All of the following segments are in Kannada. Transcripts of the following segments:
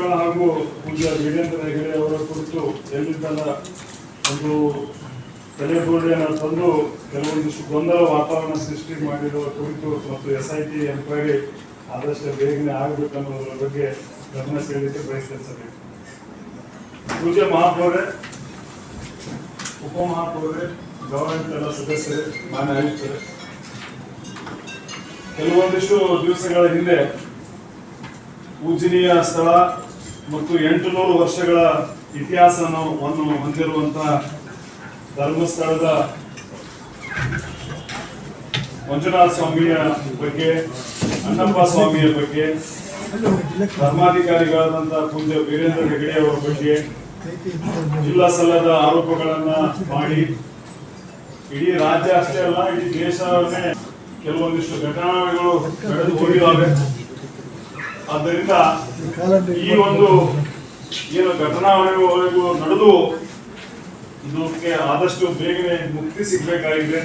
ಧರ್ಮಸ್ಥಳ ಹಾಗೂ ಪೂಜ್ಯ ವೀರೇಂದ್ರ ಹೆಗಡೆ ಅವರ ಕುರಿತು ಎಲ್ಲಿದ್ದಲ್ಲ ಒಂದು ತಲೆಬೋರ್ಡಿಯನ್ನು ತಂದು ಕೆಲವೊಂದಿಷ್ಟು ಗೊಂದಲ ವಾತಾವರಣ ಸೃಷ್ಟಿ ಮಾಡಿರುವ ಕುರಿತು ಮತ್ತು ಎಸ್ ಐ ಟಿ ಎಂಕ್ವೈರಿ ಆದಷ್ಟು ಬೇಗನೆ ಆಗಬೇಕು ಬಗ್ಗೆ ಗಮನ ಸೆಳೆಯಲಿಕ್ಕೆ ಬಯಸ್ತೇನೆ ಸರ್ ಪೂಜ್ಯ ಮಹಾಪೌರೆ ಉಪಮಹಾಪೌರೆ ಎಲ್ಲ ಸದಸ್ಯರೇ, ಮಾನ್ಯ ಆಯುಕ್ತರೇ, ಕೆಲವೊಂದಿಷ್ಟು ದಿವಸಗಳ ಹಿಂದೆ ಪೂಜನೀಯ ಸ್ಥಳ ಮತ್ತು ಎಂಟು ನೂರು ವರ್ಷಗಳ ಇತಿಹಾಸವನ್ನು ಹೊಂದಿರುವಂತಹ ಧರ್ಮಸ್ಥಳದ ಮಂಜುನಾಥ ಸ್ವಾಮಿಯ ಬಗ್ಗೆ, ಅಣ್ಣಪ್ಪ ಸ್ವಾಮಿಯ ಬಗ್ಗೆ ಧರ್ಮಾಧಿಕಾರಿಗಳಾದಂತಹ ಪೂಜ್ಯ ವೀರೇಂದ್ರ ಹೆಗಡೆ ಅವರ ಬಗ್ಗೆ ಜಿಲ್ಲಾ ಸಲ್ಲದ ಆರೋಪಗಳನ್ನ ಮಾಡಿ. ಇಡೀ ರಾಜ್ಯ ಅಷ್ಟೇ ಅಲ್ಲ, ಇಡೀ ದೇಶ ಕೆಲವೊಂದಿಷ್ಟು ಘಟನೆಗಳು ನಡೆದು ಆದ್ದರಿಂದ ಈ ಒಂದು ಏನು ಘಟನಾವಳಿವರೆಗೂ ನಡೆದು ಇದಕ್ಕೆ ಆದಷ್ಟು ಬೇಗನೆ ಮುಕ್ತಿ ಸಿಗಬೇಕಾಗಿದೆ.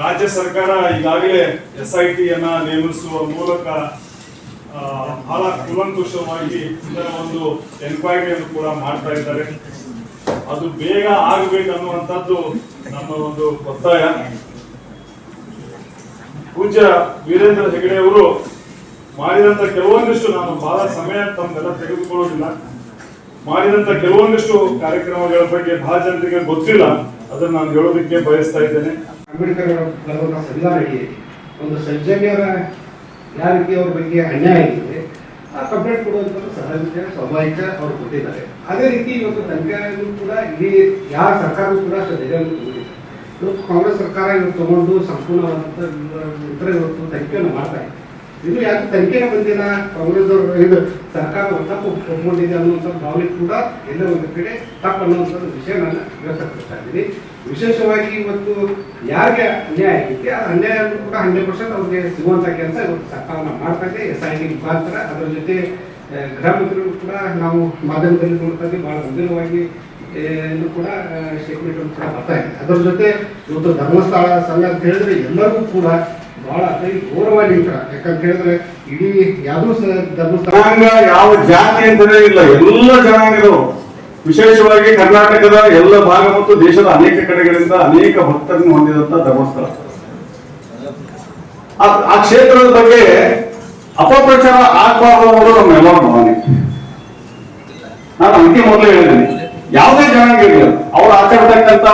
ರಾಜ್ಯ ಸರ್ಕಾರ ಈಗಾಗಲೇ ಎಸ್ ಐ ಟಿಯನ್ನ ನೇಮಿಸುವ ಮೂಲಕ ಬಹಳ ಕುಲಂಕುಷವಾಗಿ ಇದರ ಒಂದು ಎನ್ಕ್ವೈರಿಯನ್ನು ಕೂಡ ಮಾಡ್ತಾ ಇದ್ದಾರೆ. ಅದು ಬೇಗ ಆಗಬೇಕನ್ನುವಂಥದ್ದು ನಮ್ಮ ಒಂದು ಒತ್ತಾಯ. ಪೂಜ್ಯ ವೀರೇಂದ್ರ ಹೆಗಡೆ ಅವರು ಮಾಡಿದಂತ ಕೆಲವೊಂದಿಷ್ಟು ನಾನು ಬಹಳ ಸಮಯ ತಮ್ಮೆಲ್ಲ ತೆಗೆದುಕೊಳ್ಳೋದಿಲ್ಲ. ಮಾಡಿದಂತ ಕೆಲವೊಂದಿಷ್ಟು ಕಾರ್ಯಕ್ರಮಗಳ ಬಗ್ಗೆ ಬಹಳ ಜನರಿಗೆ ಗೊತ್ತಿಲ್ಲ. ಅದನ್ನ ನಾನು ಹೇಳೋದಕ್ಕೆ ಬಯಸ್ತಾ ಇದ್ದೇನೆ. ಅಂಬೇಡ್ಕರ್ ಅಡಿಯಲ್ಲಿ ಒಂದು ಸಜ್ಜನಿಯರ ಯಾವ ರೀತಿ ಅವ್ರ ಬಗ್ಗೆ ಅನ್ಯಾಯ ಆಗಿದೆ ಆ ಕಂಪ್ಲೇಂಟ್ ಕೊಡುವಂತ ಸಹಜ, ಸ್ವಾಭಾವಿಕ ಅವ್ರು ಕೊಟ್ಟಿದ್ದಾರೆ. ಅದೇ ರೀತಿ ಇವತ್ತು ತನಿಖೆಯನ್ನು ಕೂಡ ಇಡೀ ಯಾವ ಸರ್ಕಾರವೂ ಕೂಡ ಅಷ್ಟು ಧೈರ್ಯವನ್ನು ಕಾಂಗ್ರೆಸ್ ಸರ್ಕಾರ ಇವತ್ತು ತಗೊಂಡು ಸಂಪೂರ್ಣವಾದಂಥ ಇತರ ಇವತ್ತು ತನಿಖೆಯನ್ನು ಮಾಡ್ತಾ ಇದೆ. ಇದು ಯಾಕೆ ತನಿಖೆಗೆ ಬಂದಿಲ್ಲ? ಕಾಂಗ್ರೆಸ್ ಇದು ಸರ್ಕಾರ ತಪ್ಪು ಒಪ್ಕೊಂಡಿದೆ ಅನ್ನುವಂಥ ಭಾವನೆ ಕೂಡ ಎಲ್ಲ ಒಂದು ಕಡೆ ತಪ್ಪು ಅನ್ನುವಂಥದ್ದು ವಿಷಯ ನಾನು ವ್ಯಕ್ತಪಡಿಸ್ತಾ ಇದ್ದೀನಿ. ವಿಶೇಷವಾಗಿ ಇವತ್ತು ಯಾರಿಗೆ ಅನ್ಯಾಯ ಆಗಿದೆ ಆ ಅನ್ಯಾಯ ಕೂಡ ಹಂಡ್ರೆಡ್ ಪರ್ಸೆಂಟ್ ಅವ್ರಿಗೆ ಸಿಗುವಂಥ ಕೆಲಸ ಇವತ್ತು ಸರ್ಕಾರನ ಮಾಡ್ತಾ ಎಸ್ ಐ ಟಿ ಮುಖಾಂತರ. ಅದರ ಜೊತೆ ಗೃಹ ಮಂತ್ರಿಗಳು ಕೂಡ ನಾವು ಮಾಧ್ಯಮದಲ್ಲಿ ನೋಡ್ತಾ ಇದ್ದೀವಿ, ಬಹಳ ಗಂಭೀರವಾಗಿ ಕೂಡ ಸ್ಟೇಟ್ಮೆಂಟ್ ಕೂಡ ಬರ್ತಾ ಇದೆ. ಅದರ ಜೊತೆ ಇವತ್ತು ಧರ್ಮಸ್ಥಳ ಸಂಘ ಅಂತ ಹೇಳಿದ್ರೆ ಎಲ್ಲರಿಗೂ ಕೂಡ ಬಹಳ ಅತಿ ಘೋರವಾಗಿ ಯಾಕಂತ ಹೇಳಿದ್ರೆ ಇಡೀ ಯಾವುದೂ ಜನಾಂಗ ಯಾವ ಜಾತಿ ಅಂತಲೇ ಇಲ್ಲ. ಎಲ್ಲ ಜನಾಂಗದವರು, ವಿಶೇಷವಾಗಿ ಕರ್ನಾಟಕದ ಎಲ್ಲ ಭಾಗ ಮತ್ತು ದೇಶದ ಅನೇಕ ಕಡೆಗಳಿಂದ ಅನೇಕ ಭಕ್ತರನ್ನು ಹೊಂದಿದಂತ ಧರ್ಮಸ್ಥಳ ಆ- ಕ್ಷೇತ್ರದ ಬಗ್ಗೆ ಅಪಪ್ರಚಾರ ಆಗಬಾರದು ಅನ್ನೋದು ನಮ್ಮೆಲ್ಲರ ಭಾವನೆ. ನಾನು ಅಂತಿಮ ಮೊದಲೇ ಹೇಳಿದ್ದೀನಿ. ಯಾವುದೇ ಜನಾಂಗ ಇರಲಿ, ಅವರು ಆಚರಿಸ್ತಕ್ಕಂಥ